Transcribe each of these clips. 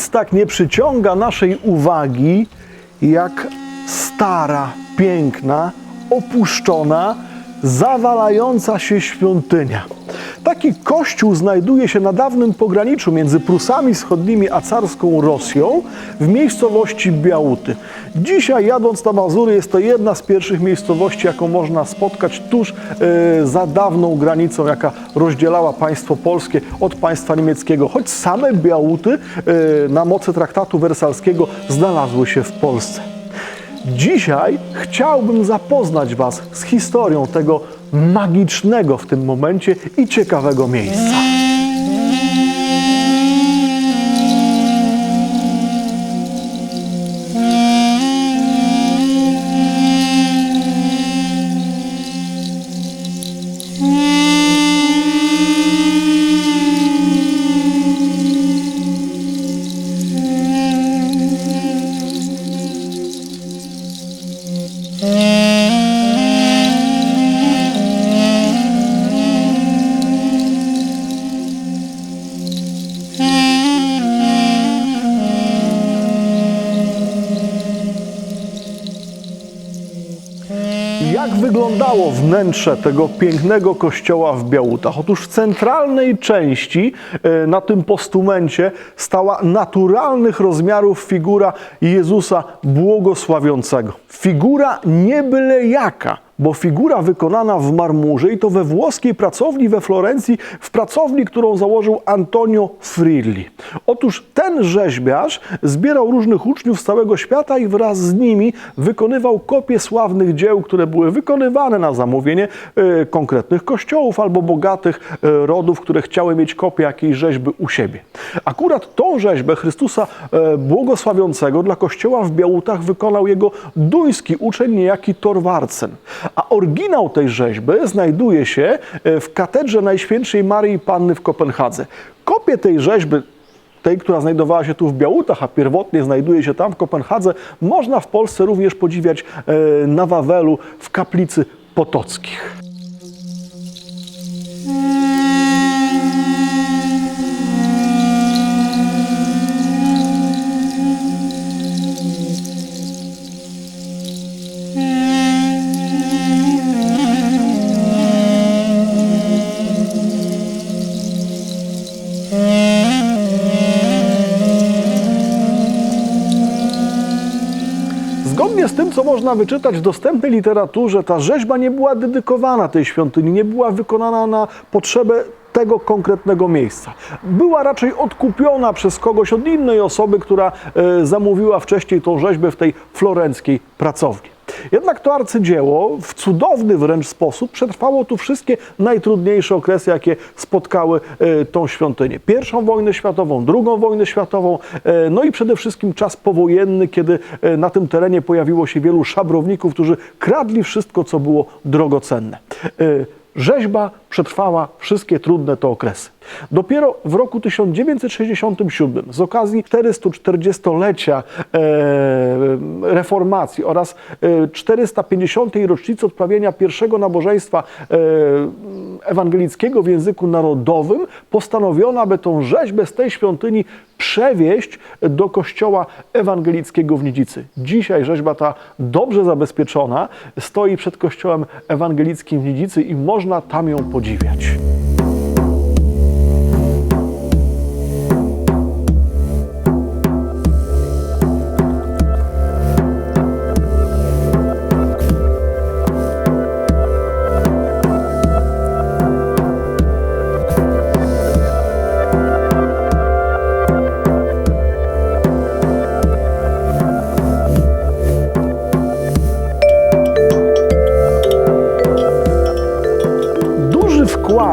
Nic tak nie przyciąga naszej uwagi jak stara, piękna, opuszczona, zawalająca się świątynia. Taki kościół znajduje się na dawnym pograniczu między Prusami Wschodnimi a carską Rosją w miejscowości Białuty. Dzisiaj jadąc na Mazury jest to jedna z pierwszych miejscowości, jaką można spotkać tuż e, za dawną granicą, jaka rozdzielała państwo polskie od państwa niemieckiego. Choć same Białuty e, na mocy traktatu wersalskiego znalazły się w Polsce. Dzisiaj chciałbym zapoznać Was z historią tego magicznego w tym momencie i ciekawego miejsca. Wnętrze tego pięknego kościoła w Białutach? Otóż w centralnej części e, na tym postumencie stała naturalnych rozmiarów figura Jezusa błogosławiącego. Figura nie byle jaka, bo figura wykonana w marmurze i to we włoskiej pracowni we Florencji, w pracowni, którą założył Antonio Frilli. Otóż ten rzeźbiarz zbierał różnych uczniów z całego świata i wraz z nimi wykonywał kopie sławnych dzieł, które były wykonywane na zamówienie e, konkretnych kościołów albo bogatych e, rodów, które chciały mieć kopię jakiejś rzeźby u siebie. Akurat tą rzeźbę Chrystusa e, błogosławiącego dla kościoła w Białutach wykonał jego duński uczeń, niejaki Torwarcen. A oryginał tej rzeźby znajduje się e, w katedrze Najświętszej Maryi Panny w Kopenhadze. Kopię tej rzeźby tej, która znajdowała się tu w Białutach, a pierwotnie znajduje się tam w Kopenhadze, można w Polsce również podziwiać e, na Wawelu w kaplicy Potockich. Można wyczytać w dostępnej literaturze, ta rzeźba nie była dedykowana tej świątyni, nie była wykonana na potrzebę tego konkretnego miejsca. Była raczej odkupiona przez kogoś od innej osoby, która e, zamówiła wcześniej tą rzeźbę w tej florenckiej pracowni. Jednak to arcydzieło w cudowny wręcz sposób przetrwało tu wszystkie najtrudniejsze okresy, jakie spotkały e, tą świątynię. Pierwszą wojnę światową, drugą wojnę światową, e, no i przede wszystkim czas powojenny, kiedy e, na tym terenie pojawiło się wielu szabrowników, którzy kradli wszystko, co było drogocenne. Rzeźba przetrwała wszystkie trudne to okresy. Dopiero w roku 1967 z okazji 440-lecia e, reformacji oraz e, 450. rocznicy odprawienia pierwszego nabożeństwa e, ewangelickiego w języku narodowym postanowiono, aby tą rzeźbę z tej świątyni przewieźć do kościoła ewangelickiego w Nidzicy. Dzisiaj rzeźba ta dobrze zabezpieczona stoi przed kościołem ewangelickim w Nidzicy i można tam ją podziwiać. podívět.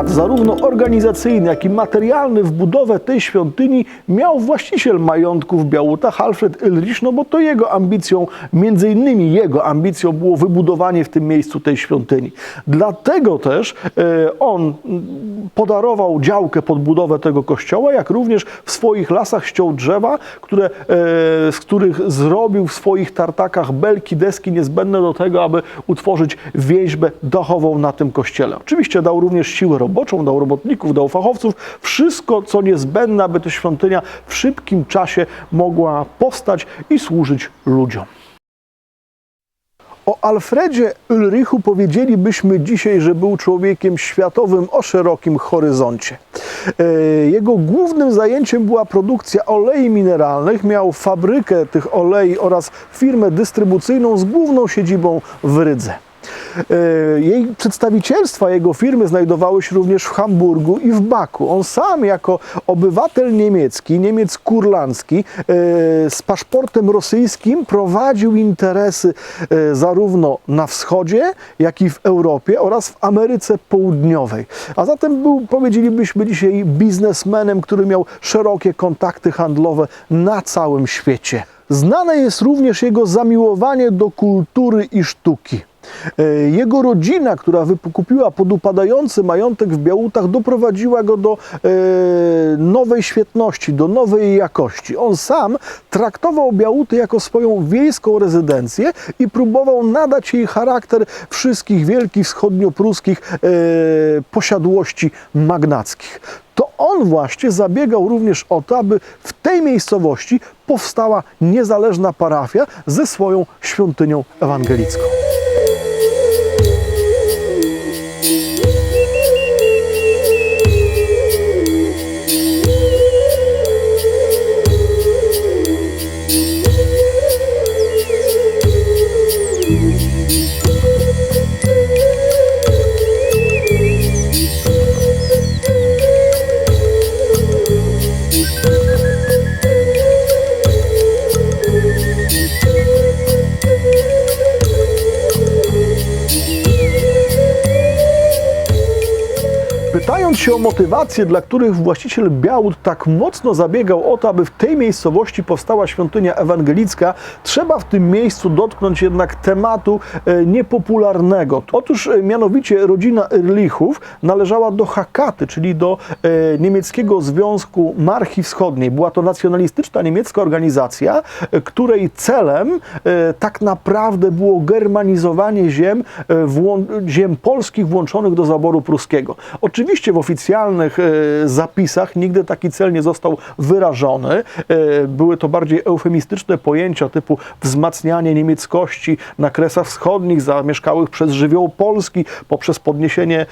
Wkład, zarówno organizacyjny, jak i materialny w budowę tej świątyni miał właściciel majątku w Białutach, Alfred Ulrich, no bo to jego ambicją, między innymi jego ambicją było wybudowanie w tym miejscu tej świątyni. Dlatego też e, on mm, podarował działkę pod budowę tego kościoła, jak również w swoich lasach ściął drzewa, które, e, z których zrobił w swoich tartakach belki, deski niezbędne do tego, aby utworzyć więźbę dachową na tym kościele. Oczywiście dał również siły roboczą, dał robotników, dał fachowców, wszystko co niezbędne, aby ta świątynia w szybkim czasie mogła powstać i służyć ludziom. O Alfredzie Ulrichu powiedzielibyśmy dzisiaj, że był człowiekiem światowym o szerokim horyzoncie. E, Jego głównym zajęciem była produkcja olei mineralnych. Miał fabrykę tych olei oraz firmę dystrybucyjną z główną siedzibą w Rydze. E, Jej przedstawicielstwa jego firmy znajdowały się również w Hamburgu i w Baku. On sam jako obywatel niemiecki, Niemiec kurlandzki, e, z paszportem rosyjskim prowadził interesy e, zarówno na wschodzie, jak i w Europie oraz w Ameryce Południowej. A zatem był, powiedzielibyśmy dzisiaj, biznesmenem, który miał szerokie kontakty handlowe na całym świecie. Znane jest również jego zamiłowanie do kultury i sztuki. E, Jego rodzina, która wykupiła podupadający majątek w Białutach, doprowadziła go do e, nowej świetności, do nowej jakości. On sam traktował Białuty jako swoją wiejską rezydencję i próbował nadać jej charakter wszystkich wielkich wschodniopruskich e, posiadłości magnackich. To on właśnie zabiegał również o to, aby w tej miejscowości powstała niezależna parafia ze swoją świątynią ewangelicką. Się o motywacje, dla których właściciel Białut tak mocno zabiegał o to, aby w tej miejscowości powstała świątynia ewangelicka, trzeba w tym miejscu dotknąć jednak tematu e, niepopularnego. Otóż e, mianowicie rodzina Erlichów należała do Hakaty, czyli do e, niemieckiego Związku Marchi Wschodniej. Była to nacjonalistyczna niemiecka organizacja, której celem tak naprawdę było germanizowanie ziem, ziem polskich włączonych do zaboru pruskiego. Oczywiście w oficjalnych e, zapisach nigdy taki cel nie został wyrażony. E, Były to bardziej eufemistyczne pojęcia typu wzmacnianie niemieckości na kresach wschodnich zamieszkałych przez żywioł Polski poprzez podniesienie e,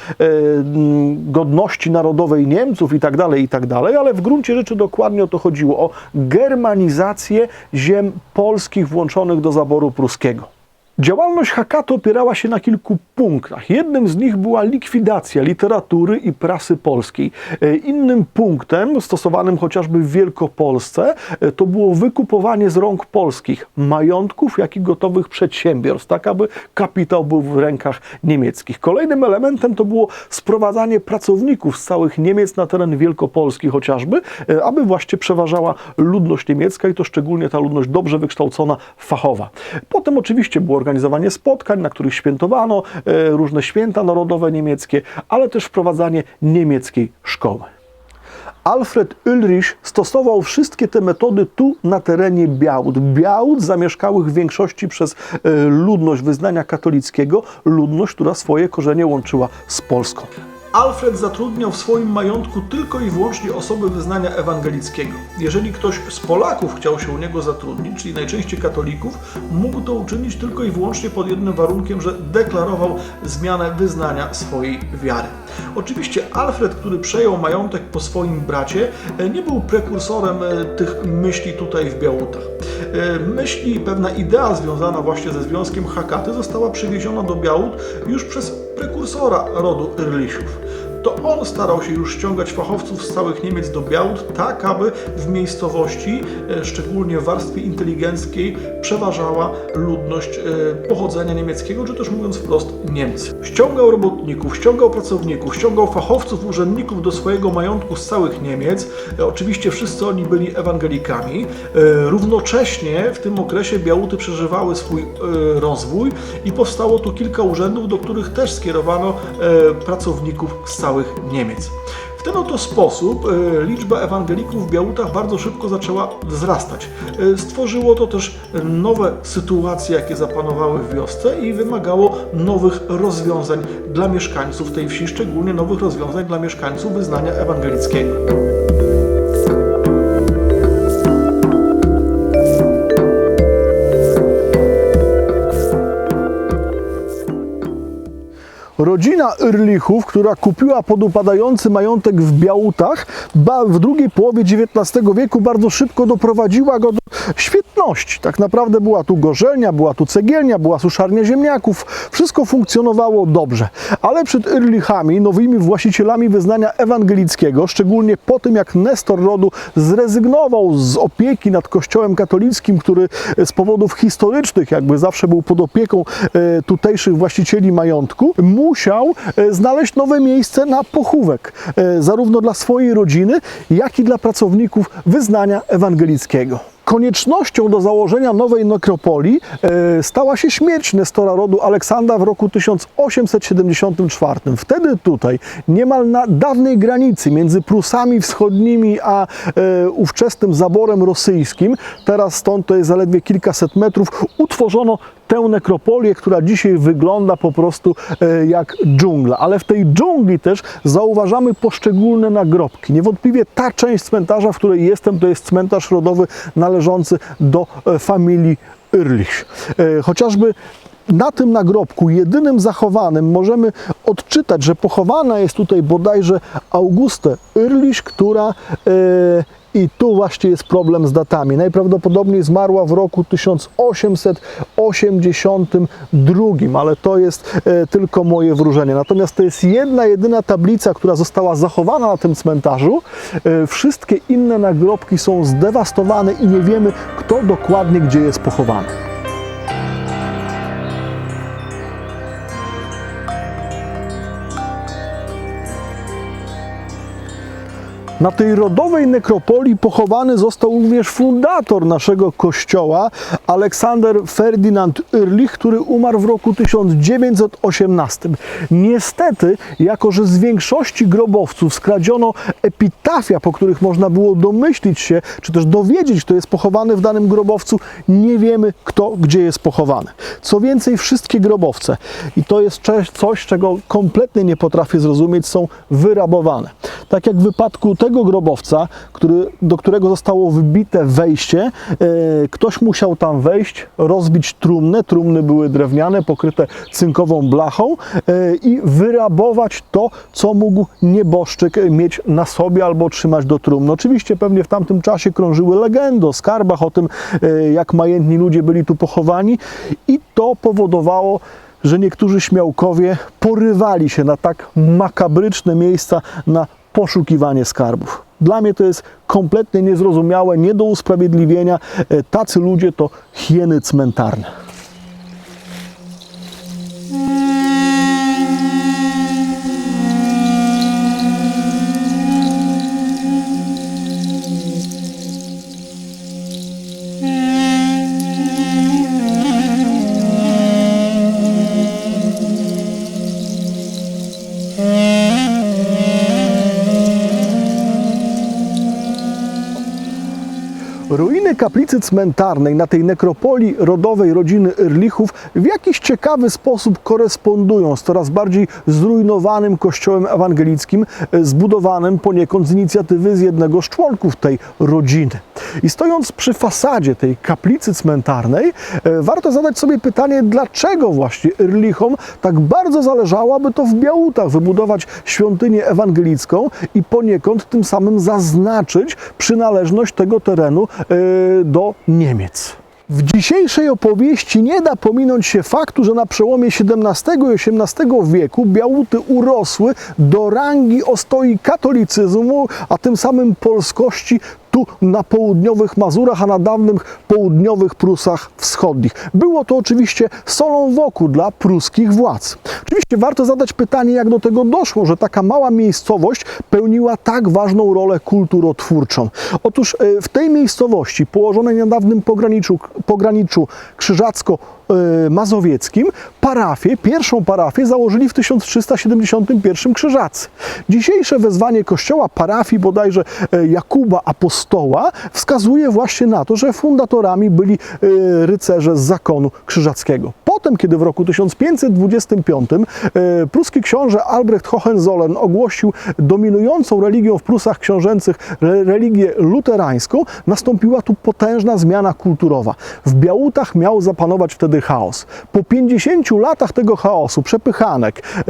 godności narodowej Niemców i tak dalej, i tak ale w gruncie rzeczy dokładnie o to chodziło, o germanizację ziem polskich włączonych do zaboru pruskiego. Działalność Hakato opierała się na kilku punktach. Jednym z nich była likwidacja literatury i prasy polskiej. E, Innym punktem, stosowanym chociażby w Wielkopolsce, e, to było wykupowanie z rąk polskich majątków, jak i gotowych przedsiębiorstw, tak aby kapitał był w rękach niemieckich. Kolejnym elementem to było sprowadzanie pracowników z całych Niemiec na teren Wielkopolski chociażby, e, aby właśnie przeważała ludność niemiecka i to szczególnie ta ludność dobrze wykształcona, fachowa. Potem oczywiście było organizowanie spotkań, na których świętowano e, różne święta narodowe niemieckie, ale też wprowadzanie niemieckiej szkoły. Alfred Ulrich stosował wszystkie te metody tu na terenie Białut. Białut zamieszkałych w większości przez e, ludność wyznania katolickiego, ludność, która swoje korzenie łączyła z Polską. Alfred zatrudniał w swoim majątku tylko i wyłącznie osoby wyznania ewangelickiego. Jeżeli ktoś z Polaków chciał się u niego zatrudnić, czyli najczęściej katolików, mógł to uczynić tylko i wyłącznie pod jednym warunkiem, że deklarował zmianę wyznania swojej wiary. Oczywiście Alfred, który przejął majątek po swoim bracie, e, nie był prekursorem e, tych myśli tutaj w Białutach. E, Myśli, pewna idea związana właśnie ze związkiem Hakaty została przywieziona do Białut już przez prekursora rodu Erlichów. To on starał się już ściągać fachowców z całych Niemiec do Białut, tak aby w miejscowości, e, szczególnie w warstwie inteligenckiej, przeważała ludność e, pochodzenia niemieckiego, czy też mówiąc wprost Niemcy. Ściągał robotników, ściągał pracowników, ściągał fachowców, urzędników do swojego majątku z całych Niemiec. E, Oczywiście wszyscy oni byli ewangelikami. E, Równocześnie w tym okresie Białuty przeżywały swój rozwój i powstało tu kilka urzędów, do których też skierowano pracowników z całych Niemiec. Ten oto sposób e, liczba ewangelików w Białutach bardzo szybko zaczęła wzrastać. E, Stworzyło to też nowe sytuacje, jakie zapanowały w wiosce i wymagało nowych rozwiązań dla mieszkańców tej wsi, szczególnie nowych rozwiązań dla mieszkańców wyznania ewangelickiego. Rodzina Yrlichów, która kupiła podupadający majątek w Białutach, w drugiej połowie XIX wieku bardzo szybko doprowadziła go do świetności. Tak naprawdę była tu gorzelnia, była tu cegielnia, była suszarnia ziemniaków. Wszystko funkcjonowało dobrze. Ale przed Yrlichami, nowymi właścicielami wyznania ewangelickiego, szczególnie po tym jak Nestor rodu zrezygnował z opieki nad kościołem katolickim, który z powodów historycznych jakby zawsze był pod opieką e, tutejszych właścicieli majątku, musiał e, znaleźć nowe miejsce na pochówek, e, zarówno dla swojej rodziny, jak i dla pracowników wyznania ewangelickiego. Koniecznością do założenia nowej nekropolii e, stała się śmierć Nestora rodu Aleksandra w roku 1874. Wtedy tutaj, niemal na dawnej granicy między Prusami Wschodnimi a e, ówczesnym zaborem rosyjskim, teraz stąd to jest zaledwie kilkaset metrów, utworzono tę nekropolię, która dzisiaj wygląda po prostu e, jak dżungla. Ale w tej dżungli też zauważamy poszczególne nagrobki. Niewątpliwie ta część cmentarza, w której jestem, to jest cmentarz rodowy należący do e, familii Ehrlich. E, Chociażby na tym nagrobku, jedynym zachowanym, możemy odczytać, że pochowana jest tutaj bodajże Auguste Ehrlich, która i tu właśnie jest problem z datami. Najprawdopodobniej zmarła w roku 1882, ale to jest e, tylko moje wróżenie. Natomiast to jest jedna, jedyna tablica, która została zachowana na tym cmentarzu. E, Wszystkie inne nagrobki są zdewastowane i nie wiemy, kto dokładnie gdzie jest pochowany. Na tej rodowej nekropolii pochowany został również fundator naszego kościoła, Aleksander Ferdynand Ehrlich, który umarł w roku 1918. Niestety, jako że z większości grobowców skradziono epitafia, po których można było domyślić się, czy też dowiedzieć, kto jest pochowany w danym grobowcu, nie wiemy, kto gdzie jest pochowany. Co więcej, wszystkie grobowce, i to jest coś, czego kompletnie nie potrafię zrozumieć, są wyrabowane. Tak jak w wypadku tego grobowca, który, do którego zostało wybite wejście, e, ktoś musiał tam wejść, rozbić trumnę, trumny były drewniane, pokryte cynkową blachą e, i wyrabować to, co mógł nieboszczyk mieć na sobie albo trzymać do trumny. Oczywiście pewnie w tamtym czasie krążyły legendy o skarbach, o tym, e, jak majętni ludzie byli tu pochowani i to powodowało, że niektórzy śmiałkowie porywali się na tak makabryczne miejsca, na poszukiwanie skarbów. Dla mnie to jest kompletnie niezrozumiałe, nie do usprawiedliwienia. E, Tacy ludzie to hieny cmentarne. Kaplicy cmentarnej na tej nekropolii rodowej rodziny Ehrlichów w jakiś ciekawy sposób korespondują z coraz bardziej zrujnowanym kościołem ewangelickim, e, zbudowanym poniekąd z inicjatywy z jednego z członków tej rodziny. I stojąc przy fasadzie tej kaplicy cmentarnej, e, warto zadać sobie pytanie, dlaczego właśnie Ehrlichom tak bardzo zależało, aby to w Białutach wybudować świątynię ewangelicką i poniekąd tym samym zaznaczyć przynależność tego terenu e, do Niemiec. W dzisiejszej opowieści nie da pominąć się faktu, że na przełomie XVII i XVIII wieku Białuty urosły do rangi ostoi katolicyzmu, a tym samym polskości tu na południowych Mazurach, a na dawnych południowych Prusach Wschodnich. Było to oczywiście solą wokół dla pruskich władz. Oczywiście warto zadać pytanie, jak do tego doszło, że taka mała miejscowość pełniła tak ważną rolę kulturotwórczą. Otóż e, w tej miejscowości, położonej na dawnym pograniczu, pograniczu krzyżacko-mazowieckim, parafię, pierwszą parafię założyli w 1371 krzyżacy. Dzisiejsze wezwanie kościoła parafii bodajże e, Jakuba Apostoła wskazuje właśnie na to, że fundatorami byli e, rycerze z zakonu krzyżackiego. Potem, kiedy w roku 1525 e, pruski książę Albrecht Hohenzollern ogłosił dominującą religią w Prusach książęcych re- religię luterańską, nastąpiła tu potężna zmiana kulturowa. W Białutach miał zapanować wtedy chaos. Po 50 latach tego chaosu, przepychanek, e,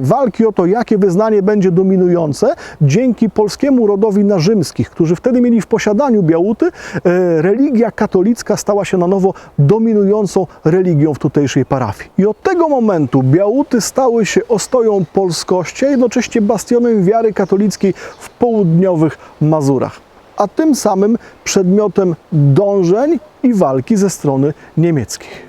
walki o to, jakie wyznanie będzie dominujące, dzięki polskiemu rodowi narzymskich, którzy wtedy mieli w posiadaniu Białuty, e, religia katolicka stała się na nowo dominującą religią w tutejszej parafii. I od tego momentu Białuty stały się ostoją polskości, a jednocześnie bastionem wiary katolickiej w południowych Mazurach, a tym samym przedmiotem dążeń i walki ze strony niemieckich.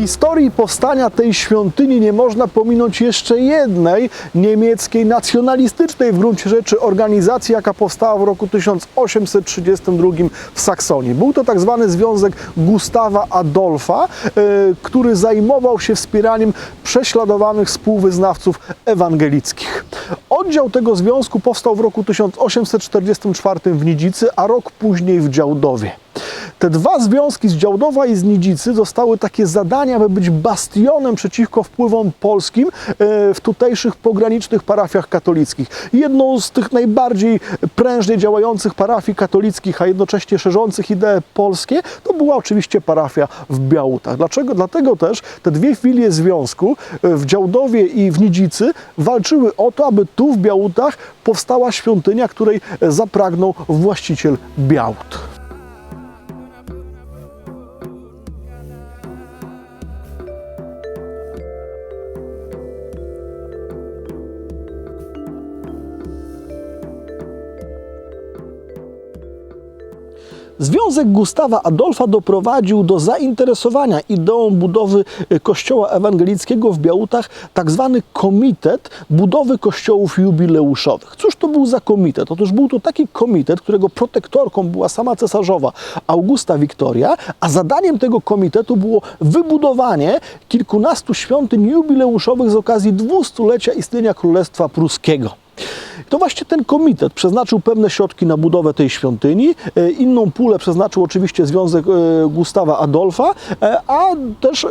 Historii powstania tej świątyni nie można pominąć jeszcze jednej niemieckiej, nacjonalistycznej w gruncie rzeczy organizacji, jaka powstała w roku 1832 w Saksonii. Był to tak zwany Związek Gustawa Adolfa, e, który zajmował się wspieraniem prześladowanych współwyznawców ewangelickich. Oddział tego związku powstał w roku 1844 w Nidzicy, a rok później w Działdowie. Te dwa związki z Działdowa i z Nidzicy dostały takie zadania, aby być bastionem przeciwko wpływom polskim e, w tutejszych pogranicznych parafiach katolickich. Jedną z tych najbardziej prężnie działających parafii katolickich, a jednocześnie szerzących idee polskie, to była oczywiście parafia w Białutach. Dlaczego? Dlatego też te dwie filie związku e, w Działdowie i w Nidzicy walczyły o to, aby tu w Białutach powstała świątynia, której e, zapragnął właściciel Białut. Związek Gustawa Adolfa doprowadził do zainteresowania ideą budowy y, kościoła ewangelickiego w Białutach tak zwany komitet budowy kościołów jubileuszowych. Cóż to był za komitet? Otóż był to taki komitet, którego protektorką była sama cesarzowa Augusta Wiktoria, a zadaniem tego komitetu było wybudowanie kilkunastu świątyń jubileuszowych z okazji dwustulecia istnienia Królestwa Pruskiego. To właśnie ten komitet przeznaczył pewne środki na budowę tej świątyni. E, Inną pulę przeznaczył oczywiście Związek e, Gustawa Adolfa, e, a też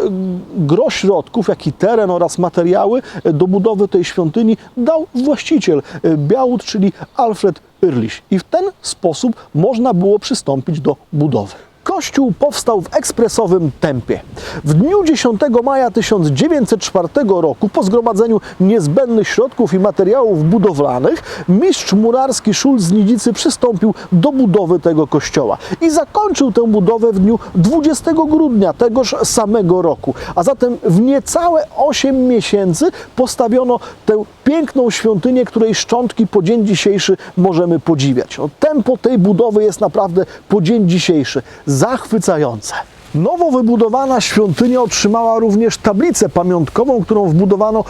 gro środków, jak i teren oraz materiały do budowy tej świątyni dał właściciel Białut, czyli Alfred Ehrlich. I w ten sposób można było przystąpić do budowy. Kościół powstał w ekspresowym tempie. W dniu 10 maja 1904 roku, po zgromadzeniu niezbędnych środków i materiałów budowlanych, mistrz murarski Szulc z Nidzicy przystąpił do budowy tego kościoła i zakończył tę budowę w dniu 20 grudnia tegoż samego roku. A zatem w niecałe 8 miesięcy postawiono tę piękną świątynię, której szczątki po dzień dzisiejszy możemy podziwiać. No, tempo tej budowy jest naprawdę po dzień dzisiejszy zachwycające. Nowo wybudowana świątynia otrzymała również tablicę pamiątkową, którą wbudowano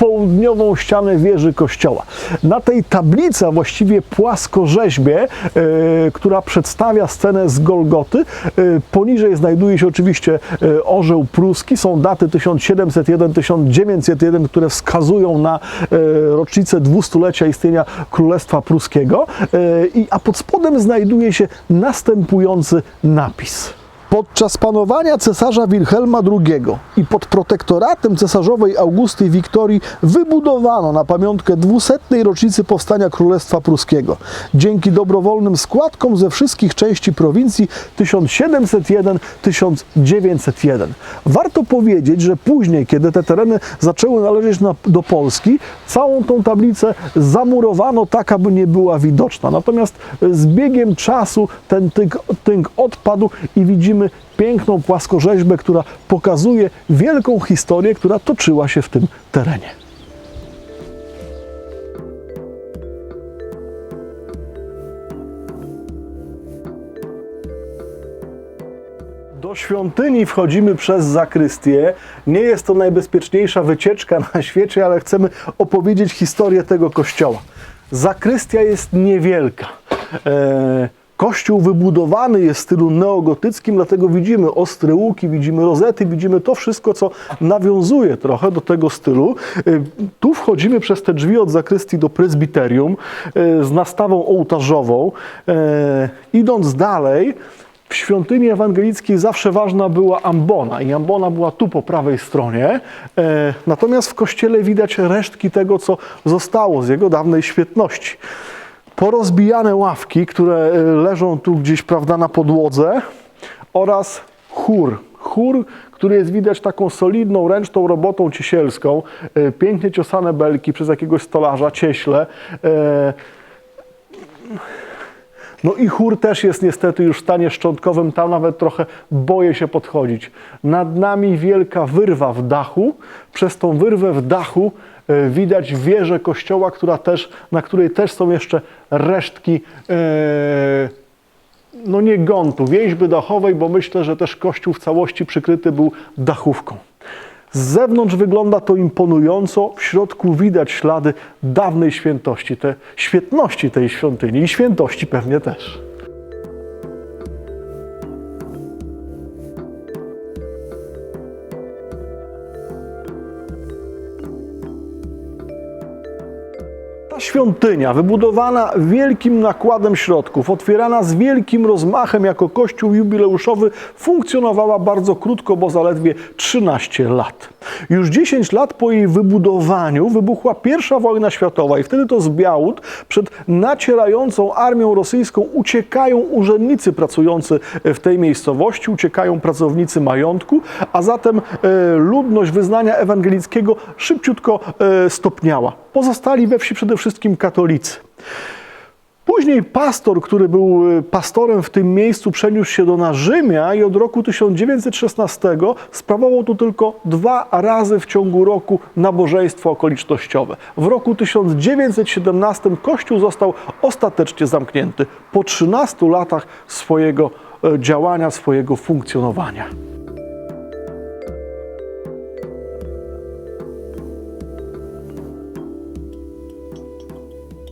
południową ścianę wieży kościoła. Na tej tablicy, a właściwie płaskorzeźbie, e, która przedstawia scenę z Golgoty, e, poniżej znajduje się oczywiście e, orzeł pruski. Są daty 1701-1901, które wskazują na rocznicę dwustulecia istnienia Królestwa Pruskiego. A pod spodem znajduje się następujący napis. Podczas panowania cesarza Wilhelma II i pod protektoratem cesarzowej Augusty Wiktorii wybudowano na pamiątkę 200. rocznicy powstania Królestwa Pruskiego. Dzięki dobrowolnym składkom ze wszystkich części prowincji 1701-1901. Warto powiedzieć, że później, kiedy te tereny zaczęły należeć na, do Polski, całą tą tablicę zamurowano tak, aby nie była widoczna. Natomiast z biegiem czasu ten tynk, tynk odpadł i widzimy piękną płaskorzeźbę, która pokazuje wielką historię, która toczyła się w tym terenie. Do świątyni wchodzimy przez zakrystię. Nie jest to najbezpieczniejsza wycieczka na świecie, ale chcemy opowiedzieć historię tego kościoła. Zakrystia jest niewielka. E, Kościół wybudowany jest w stylu neogotyckim, dlatego widzimy ostre łuki, widzimy rozety, widzimy to wszystko, co nawiązuje trochę do tego stylu. E, Tu wchodzimy przez te drzwi od zakrystii do prezbiterium e, z nastawą ołtarzową. E, Idąc dalej, w świątyni ewangelickiej zawsze ważna była ambona i ambona była tu po prawej stronie. Natomiast w kościele widać resztki tego, co zostało z jego dawnej świetności. Porozbijane ławki, które e, leżą tu gdzieś prawda, na podłodze oraz chór. Chór, który jest widać taką solidną, ręczną robotą ciesielską. E, pięknie ciosane belki przez jakiegoś stolarza, cieśle. E, no i chór też jest niestety już w stanie szczątkowym, tam nawet trochę boję się podchodzić. Nad nami wielka wyrwa w dachu. Przez tą wyrwę w dachu widać wieżę kościoła, która też, na której też są jeszcze resztki e, no nie gontu, więźby dachowej, bo myślę, że też kościół w całości przykryty był dachówką. Z zewnątrz wygląda to imponująco, w środku widać ślady dawnej świętości, te świetności tej świątyni i świętości pewnie też. Świątynia, wybudowana wielkim nakładem środków, otwierana z wielkim rozmachem jako kościół jubileuszowy, funkcjonowała bardzo krótko, bo zaledwie 13 lat. Już 10 lat po jej wybudowaniu wybuchła I wojna światowa i wtedy to z Białut przed nacierającą armią rosyjską uciekają urzędnicy pracujący w tej miejscowości, uciekają pracownicy majątku, a zatem e, ludność wyznania ewangelickiego szybciutko e, stopniała. Pozostali we wsi przede wszystkim katolicy. Później pastor, który był e, pastorem w tym miejscu, przeniósł się do Narzymia i od roku 1916 sprawował tu tylko dwa razy w ciągu roku nabożeństwo okolicznościowe. W roku 1917 kościół został ostatecznie zamknięty po 13 latach swojego e, działania, swojego funkcjonowania.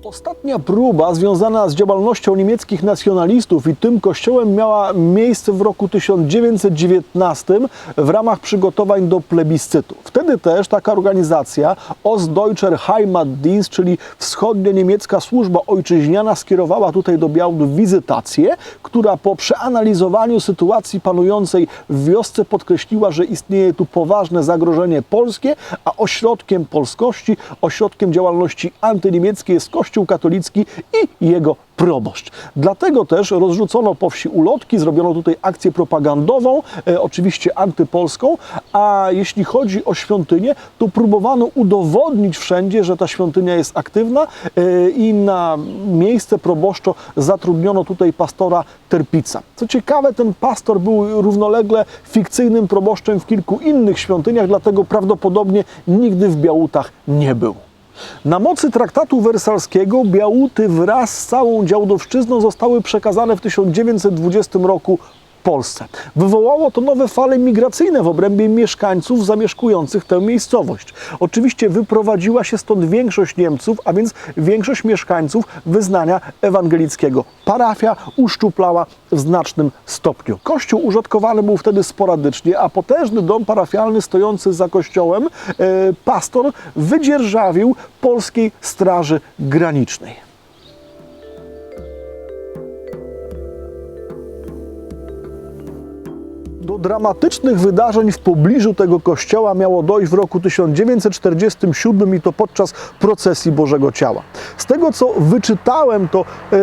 Ostatnia próba związana z działalnością niemieckich nacjonalistów i tym kościołem miała miejsce w roku 1919 w ramach przygotowań do plebiscytu. Wtedy też taka organizacja Ostdeutscher Heimatdienst, czyli wschodnio-niemiecka służba ojczyźniana, skierowała tutaj do Białt wizytację, która po przeanalizowaniu sytuacji panującej w wiosce podkreśliła, że istnieje tu poważne zagrożenie polskie, a ośrodkiem polskości, ośrodkiem działalności antyniemieckiej jest Kościół katolicki i jego proboszcz. Dlatego też rozrzucono po wsi ulotki, zrobiono tutaj akcję propagandową, e, oczywiście antypolską, a jeśli chodzi o świątynię, to próbowano udowodnić wszędzie, że ta świątynia jest aktywna e, i na miejsce proboszczo zatrudniono tutaj pastora Terpica. Co ciekawe, ten pastor był równolegle fikcyjnym proboszczem w kilku innych świątyniach, dlatego prawdopodobnie nigdy w Białutach nie był. Na mocy traktatu wersalskiego Białuty wraz z całą działdowszczyzną zostały przekazane w 1920 roku Polsce. Wywołało to nowe fale migracyjne w obrębie mieszkańców zamieszkujących tę miejscowość. Oczywiście wyprowadziła się stąd większość Niemców, a więc większość mieszkańców wyznania ewangelickiego. Parafia uszczuplała w znacznym stopniu. Kościół użytkowany był wtedy sporadycznie, a potężny dom parafialny stojący za kościołem e, pastor wydzierżawił polskiej straży granicznej. Dramatycznych wydarzeń w pobliżu tego kościoła miało dojść w roku 1947 i to podczas procesji Bożego Ciała. Z tego co wyczytałem, to e,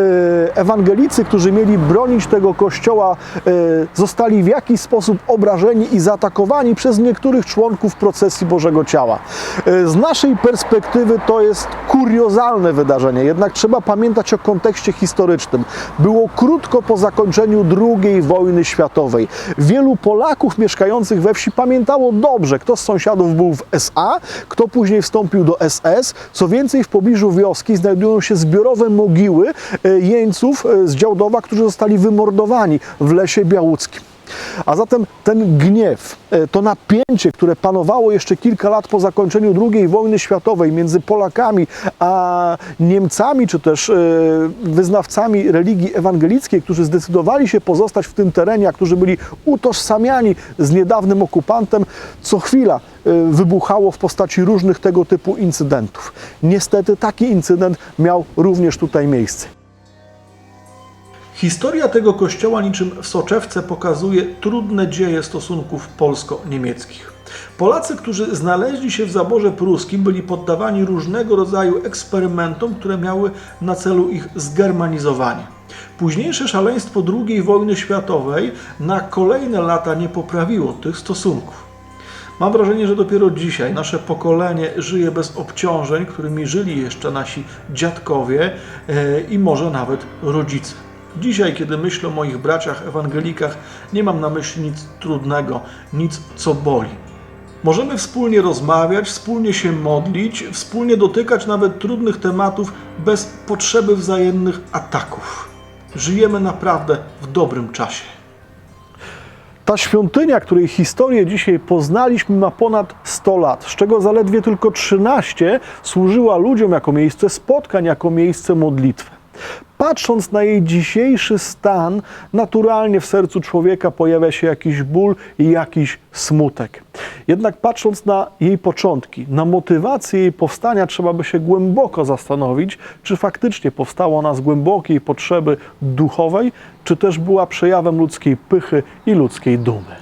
ewangelicy, którzy mieli bronić tego kościoła, e, zostali w jakiś sposób obrażeni i zaatakowani przez niektórych członków procesji Bożego Ciała. E, z naszej perspektywy to jest kuriozalne wydarzenie, jednak trzeba pamiętać o kontekście historycznym. Było krótko po zakończeniu II wojny światowej. Wielu Polaków mieszkających we wsi pamiętało dobrze, kto z sąsiadów był w SA, kto później wstąpił do SS. Co więcej, w pobliżu wioski znajdują się zbiorowe mogiły e, jeńców e, z Działdowa, którzy zostali wymordowani w lesie białuckim. A zatem ten gniew, e, to napięcie, które panowało jeszcze kilka lat po zakończeniu II wojny światowej między Polakami a Niemcami, czy też e, wyznawcami religii ewangelickiej, którzy zdecydowali się pozostać w tym terenie, a którzy byli utożsamiani z niedawnym okupantem, co chwila e, wybuchało w postaci różnych tego typu incydentów. Niestety taki incydent miał również tutaj miejsce. Historia tego kościoła niczym w soczewce pokazuje trudne dzieje stosunków polsko-niemieckich. Polacy, którzy znaleźli się w zaborze pruskim, byli poddawani różnego rodzaju eksperymentom, które miały na celu ich zgermanizowanie. Późniejsze szaleństwo II wojny światowej na kolejne lata nie poprawiło tych stosunków. Mam wrażenie, że dopiero dzisiaj nasze pokolenie żyje bez obciążeń, którymi żyli jeszcze nasi dziadkowie e, i może nawet rodzice. Dzisiaj, kiedy myślę o moich braciach ewangelikach, nie mam na myśli nic trudnego, nic co boli. Możemy wspólnie rozmawiać, wspólnie się modlić, wspólnie dotykać nawet trudnych tematów bez potrzeby wzajemnych ataków. Żyjemy naprawdę w dobrym czasie. Ta świątynia, której historię dzisiaj poznaliśmy, ma ponad 100 lat, z czego zaledwie tylko 13 służyła ludziom jako miejsce spotkań, jako miejsce modlitwy. Patrząc na jej dzisiejszy stan, naturalnie w sercu człowieka pojawia się jakiś ból i jakiś smutek. Jednak patrząc na jej początki, na motywację jej powstania, trzeba by się głęboko zastanowić, czy faktycznie powstała ona z głębokiej potrzeby duchowej, czy też była przejawem ludzkiej pychy i ludzkiej dumy.